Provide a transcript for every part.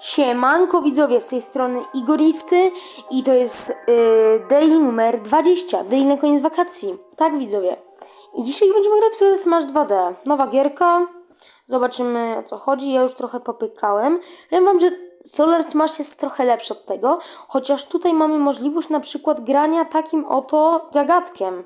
Siemanko widzowie, z tej strony Igoristy i to jest yy, daily numer 20, daily na koniec wakacji. Tak widzowie. I dzisiaj będziemy grać w Smash 2D. Nowa gierka. Zobaczymy o co chodzi. Ja już trochę popykałem. Wiem wam, że Solar Smash jest trochę lepszy od tego, chociaż tutaj mamy możliwość na przykład grania takim oto gagatkiem.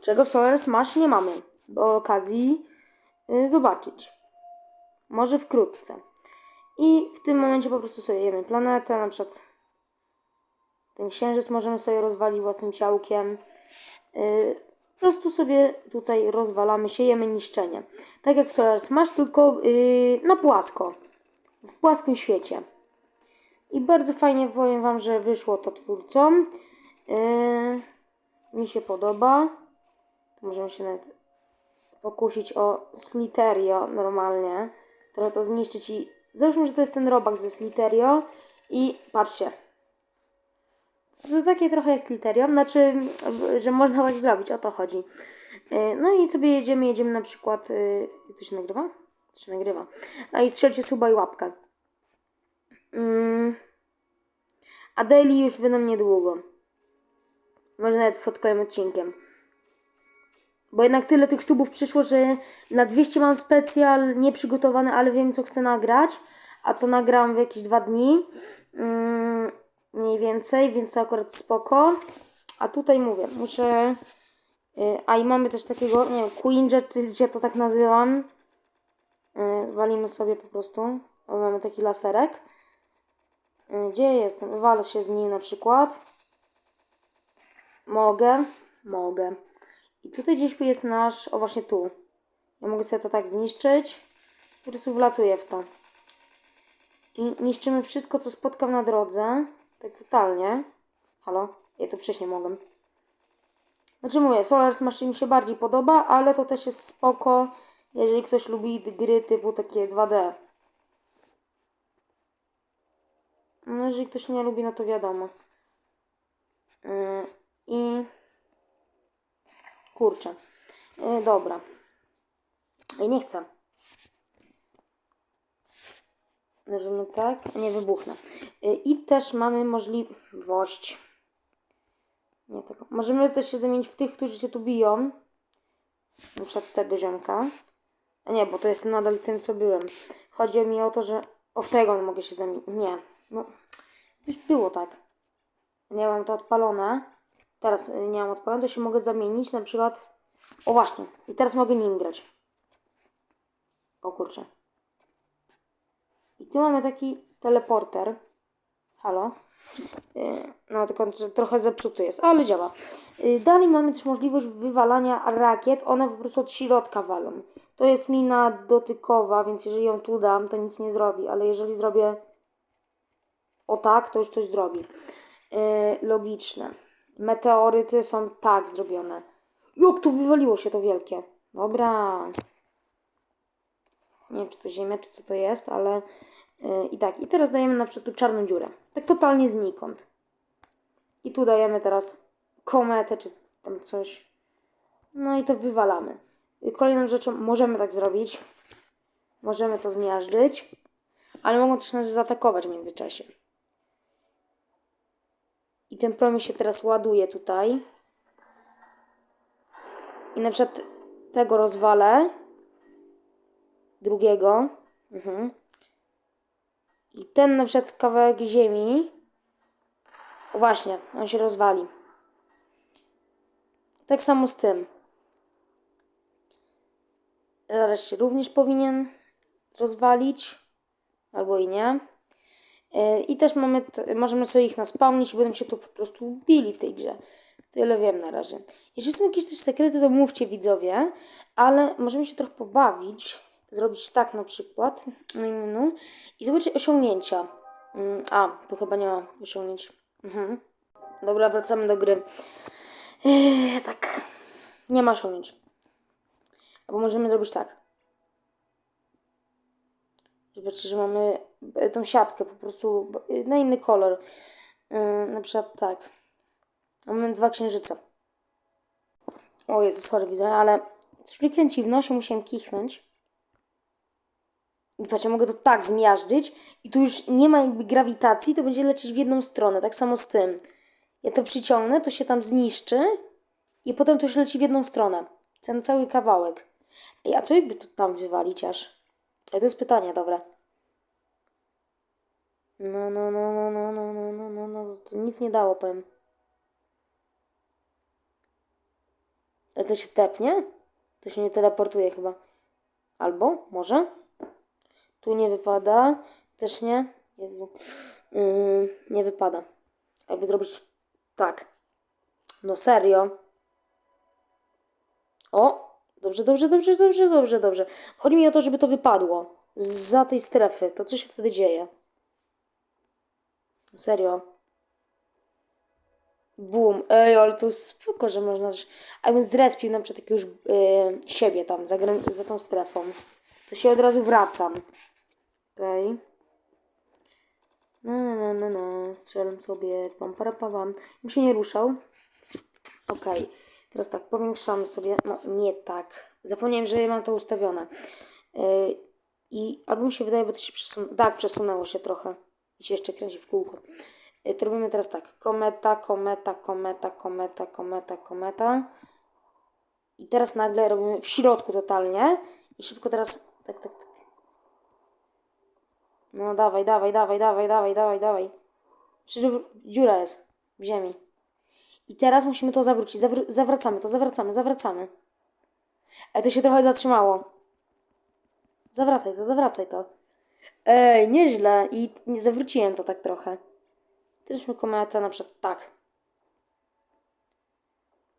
Czego w Solar Smash nie mamy. Do okazji yy, zobaczyć. Może wkrótce. I w tym momencie po prostu sobie jemy planetę, na przykład ten księżyc możemy sobie rozwalić własnym ciałkiem. Yy, po prostu sobie tutaj rozwalamy, siejemy niszczenie. Tak jak Solar Smash, tylko yy, na płasko. W płaskim świecie. I bardzo fajnie powiem Wam, że wyszło to twórcom. Yy, mi się podoba. Możemy się nawet pokusić o Sliterio normalnie. Trochę to zniszczyć i załóżmy, że to jest ten robak ze Sliterio i patrzcie. To takie trochę jak Sliterio, znaczy, że można tak zrobić, o to chodzi. Yy, No i sobie jedziemy, jedziemy na przykład, yy, to się nagrywa? To się nagrywa. A i strzelcie suba i łapkę. Mm. A daily już będą niedługo. Może nawet pod kolejnym odcinkiem. Bo jednak tyle tych subów przyszło, że na 200 mam specjal nieprzygotowany, ale wiem co chcę nagrać. A to nagram w jakieś dwa dni. Mm, mniej więcej, więc to akurat spoko. A tutaj mówię, muszę... y, A i mamy też takiego, nie wiem, Queenjet, czy ja to tak nazywam. Y, Walimy sobie po prostu. O, mamy taki laserek. Y, Gdzie jestem? Walę się z nim na przykład. Mogę. Mogę. I tutaj gdzieś jest nasz, o właśnie tu. Ja mogę sobie to tak zniszczyć. Po prostu wlatuję w to. I niszczymy wszystko, co spotkam na drodze. Tak totalnie. Halo? Ja tu przejść nie mogę. Znaczy mówię, Solar Smash mi się bardziej podoba, ale to też jest spoko, jeżeli ktoś lubi gry typu takie 2D. No jeżeli ktoś nie lubi, no to wiadomo. Yy, I... Kurczę. Yy, dobra. I nie chcę. Możemy tak, nie wybuchnę. Yy, I też mamy możliwość. Nie tego. Możemy też się zamienić w tych, którzy się tu biją. Na przykład tego ziomka. A nie, bo to jestem nadal tym, co byłem. Chodzi mi o to, że o w tego mogę się zamienić. Nie. No, już było tak. Nie mam to odpalone. Teraz y, nie mam odpalone, to się mogę zamienić na przykład. O właśnie. I teraz mogę nim grać. O kurczę. I tu mamy taki teleporter. Halo. Yy, No, tylko trochę zepsuty jest, ale działa. Yy, Dalej mamy też możliwość wywalania rakiet. One po prostu od środka walą. To jest mina dotykowa, więc jeżeli ją tu dam, to nic nie zrobi. Ale jeżeli zrobię o tak, to już coś zrobi. Logiczne. Meteoryty są tak zrobione. Jak to wywaliło się to wielkie? Dobra. Nie wiem, czy to ziemia, czy co to jest, ale yy, i tak. I teraz dajemy na przykład tu czarną dziurę. Tak totalnie znikąd. I tu dajemy teraz kometę, czy tam coś. No i to wywalamy. I kolejną rzeczą możemy tak zrobić. Możemy to zmiażdżyć. Ale mogą też nas zaatakować w międzyczasie. I ten promień się teraz ładuje tutaj. I na przykład tego rozwalę. Drugiego. Mhm. I ten na przykład kawałek ziemi. O właśnie, on się rozwali. Tak samo z tym. Zaraz się również powinien rozwalić. Albo i nie. I też mamy, możemy sobie ich naspawnić i będą się tu po prostu bili w tej grze. Tyle wiem na razie. Jeżeli są jakieś też sekrety, to mówcie widzowie, ale możemy się trochę pobawić. Zrobić tak na przykład. Menu, I zobaczyć osiągnięcia. Mm, A, tu chyba nie ma osiągnięć. Mhm. Dobra, wracamy do gry. Yy, tak. Nie ma osiągnięć. Albo możemy zrobić tak. Zobaczcie, że mamy tą siatkę po prostu e, na inny kolor. Yy, na przykład tak. Mamy dwa księżyce. O Jezu, sorry widzę, ale coś mi kręci w nosie, musiałem kichnąć. I patrz, ja mogę to tak zmiażdżyć i tu już nie ma jakby grawitacji, to będzie lecieć w jedną stronę. Tak samo z tym. Ja to przyciągnę, to się tam zniszczy i potem to się leci w jedną stronę. Ten cały kawałek. Ej, a co jakby to tam wywalić aż? Ej, to jest pytanie, dobra. No, no, no, no, no, no, no, no, no, no, to nic nie dało, powiem. Ale to się tepnie? To się nie teleportuje chyba. Albo, może? Tu nie wypada. Też nie. Yy, nie wypada. Jakby zrobić tak. No serio. O! Dobrze, dobrze, dobrze, dobrze, dobrze, dobrze. Chodzi mi o to, żeby to wypadło. Za tej strefy. To co się wtedy dzieje? Serio. Boom. Ej, ale to spoko, że można... A jakbym zrespił na przykład jakiegoś yy, siebie tam, za, za tą strefą. To się od razu wracam. Okej. No, no, no, no, no. Strzelam sobie. Pam, para, pam, pam. Bym się nie ruszał. Okej. Teraz tak, powiększamy sobie. No, nie tak. Zapomniałem, że mam to ustawione. Yy, I albo mi się wydaje, bo to się przesunęło. Tak, przesunęło się trochę. I się jeszcze kręci w kółko. Yy, to robimy teraz tak. Kometa, kometa, kometa, kometa, kometa, kometa. I teraz nagle robimy w środku totalnie. I szybko teraz. Tak, tak, tak. No dawaj, dawaj, dawaj, dawaj, dawaj, dawaj, dawaj. Dziura jest w ziemi. I teraz musimy to zawrócić. Zawr- zawracamy to, zawracamy, zawracamy. Ej, to się trochę zatrzymało. Zawracaj to, zawracaj to. Ej, nieźle. I nie zawróciłem to tak trochę. Teżśmy kometę na przykład tak.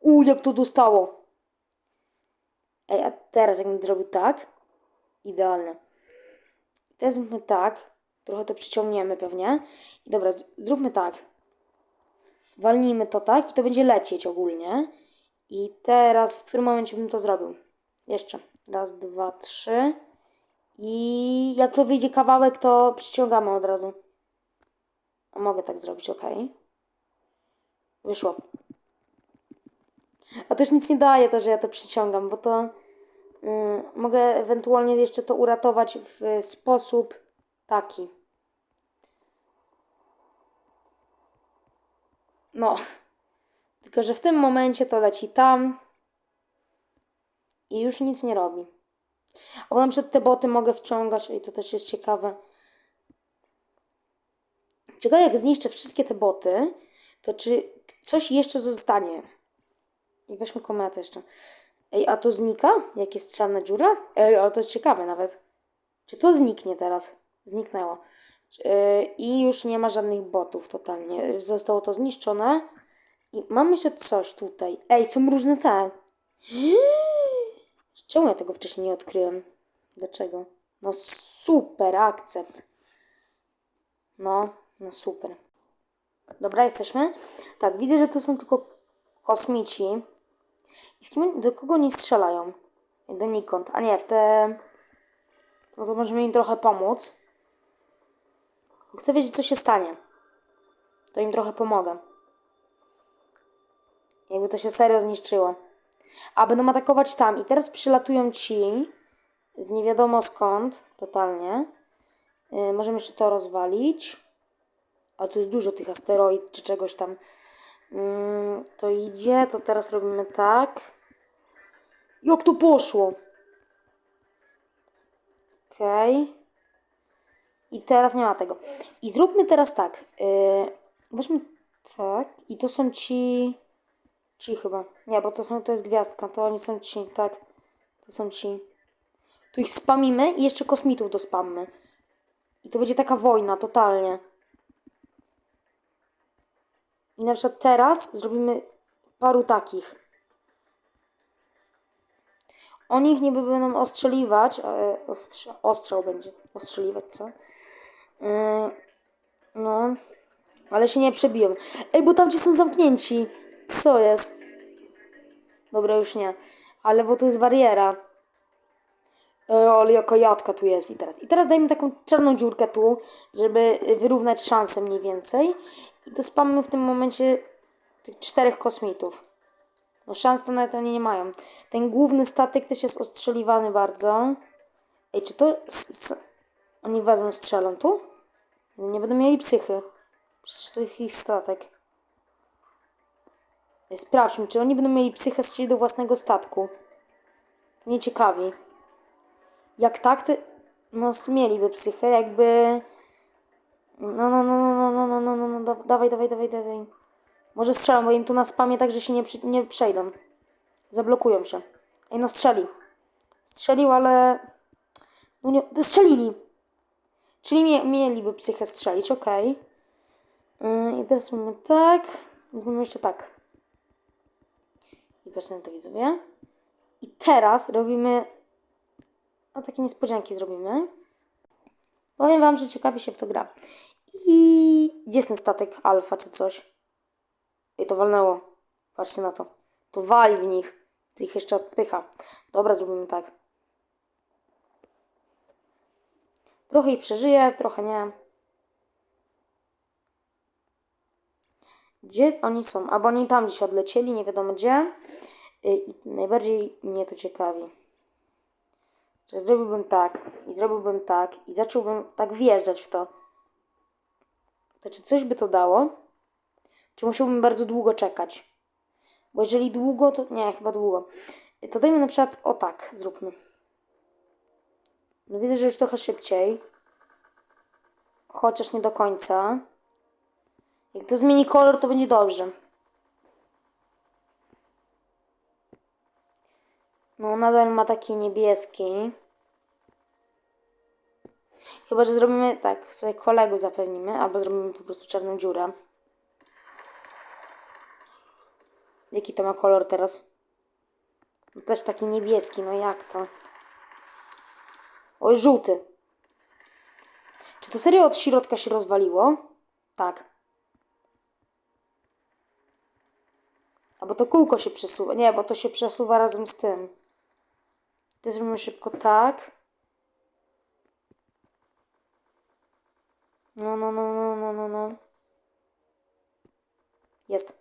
U, jak to dostało. Ej, a teraz jakbym zrobił tak. Idealne. Teraz zróbmy tak. Trochę to przyciągniemy pewnie. I dobra, zróbmy tak. Walnijmy to tak i to będzie lecieć ogólnie. I teraz w którym momencie bym to zrobił? Jeszcze. Raz, dwa, trzy. I jak to wyjdzie kawałek, to przyciągamy od razu. A mogę tak zrobić, ok. Wyszło. A też nic nie daje to, że ja to przyciągam, bo to y, mogę ewentualnie jeszcze to uratować w sposób taki. No. Tylko, że w tym momencie to leci tam i już nic nie robi. Albo na przykład te boty mogę wciągać i to też jest ciekawe. Ciekawe, jak zniszczę wszystkie te boty, to czy coś jeszcze zostanie? I weźmy kometę jeszcze. Ej, a to znika? Jak jest czarna dziura? Ej, ale to jest ciekawe nawet. Czy to zniknie teraz? Zniknęło. I już nie ma żadnych botów totalnie. Zostało to zniszczone. I mam jeszcze coś tutaj. Ej, są różne te. Czemu ja tego wcześniej nie odkryłem? Dlaczego? No super, akcept. No, no super. Dobra, jesteśmy. Tak, widzę, że to są tylko kosmici. I z kim, do kogo oni strzelają? Do nikąd. A nie, w te... No to możemy im trochę pomóc. Chcę wiedzieć, co się stanie. To im trochę pomogę. Jakby to się serio zniszczyło. A będą atakować tam. I teraz przylatują ci z nie wiadomo skąd, totalnie. Yy, możemy jeszcze to rozwalić. A tu jest dużo tych asteroid czy czegoś tam. Mm, to idzie, to teraz robimy tak. Jak to poszło? Okej. I teraz nie ma tego. I zróbmy teraz tak. Yy, weźmy tak. I to są ci. Ci chyba. Nie, bo to, są, to jest gwiazdka. To oni są ci, tak. To są ci. Tu ich spamimy i jeszcze kosmitów dospammy. I to będzie taka wojna, totalnie. I na przykład teraz zrobimy paru takich. Oni ich niby będą ostrzeliwać. E, ostrze, ostrzał będzie. Ostrzeliwać, co? E, no. Ale się nie przebiją. Ej, bo tam ci są zamknięci. Co jest? Dobra, już nie. Ale bo to jest bariera. E, ale jaka jadka tu jest i teraz. I teraz dajmy taką czarną dziurkę tu, żeby wyrównać szanse mniej więcej. I dospammy w tym momencie tych czterech kosmitów. No szans to nawet oni nie mają. Ten główny statek też jest ostrzeliwany bardzo. Ej, czy to... Oni wezmą, strzelą tu? Nie będą mieli psychy. Przecież to statek. Sprawdźmy, czy oni będą mieli psychę strzelić do własnego statku. Mnie ciekawi. Jak tak, to... No, mieliby psychę, jakby... No, no, no, no, no, no, no, no, no, da- dawaj, dawaj, dawaj, dawaj. Może strzelam, bo im tu na spamie tak, że się nie, nie przejdą. Zablokują się. Ej, no strzeli. Strzelił, ale... No nie, strzelili. Czyli mie, mieliby psychę strzelić, okej. Yy, I teraz mamy tak. Mamy jeszcze tak. Na to widzowie. I teraz robimy... A takie niespodzianki zrobimy. Powiem wam, że ciekawie się w to gra. I gdzie jest ten statek alfa czy coś? I to walnęło. Patrzcie na to. To wali w nich. To ich jeszcze odpycha. Dobra, zrobimy tak. Trochę ich przeżyje, trochę nie. Gdzie oni są? Albo oni tam gdzieś odlecieli, nie wiadomo gdzie. Y, I najbardziej mnie to ciekawi. Że zrobiłbym tak, i zrobiłbym tak, i zacząłbym tak wjeżdżać w to. To czy coś by to dało? Czy musiałbym bardzo długo czekać? Bo jeżeli długo, to nie, chyba długo. Y, To dajmy na przykład o tak, zróbmy. No widzę, że już trochę szybciej. Chociaż nie do końca. Jak to zmieni kolor, to będzie dobrze. No, nadal ma taki niebieski. Chyba, że zrobimy tak, sobie kolegów zapewnimy, albo zrobimy po prostu czarną dziurę. Jaki to ma kolor teraz? No też taki niebieski, no jak to? Oj, żółty. Czy to serio od środka się rozwaliło? Tak. Albo to kółko się przesuwa. Nie, bo to się przesuwa razem z tym. To zrobimy szybko tak. No, no, no, no, no, no, no. Jest.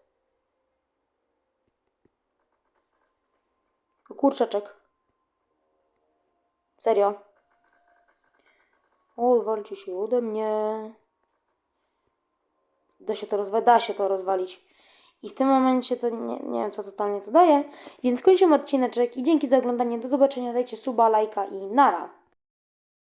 Kurczaczek. Serio. O, walczy się ode mnie. Da się to rozwalić, da się to rozwalić. I w tym momencie to nie, nie wiem, co totalnie to daje. Więc kończymy odcineczek i dzięki za oglądanie. Do zobaczenia. Dajcie suba, lajka i nara.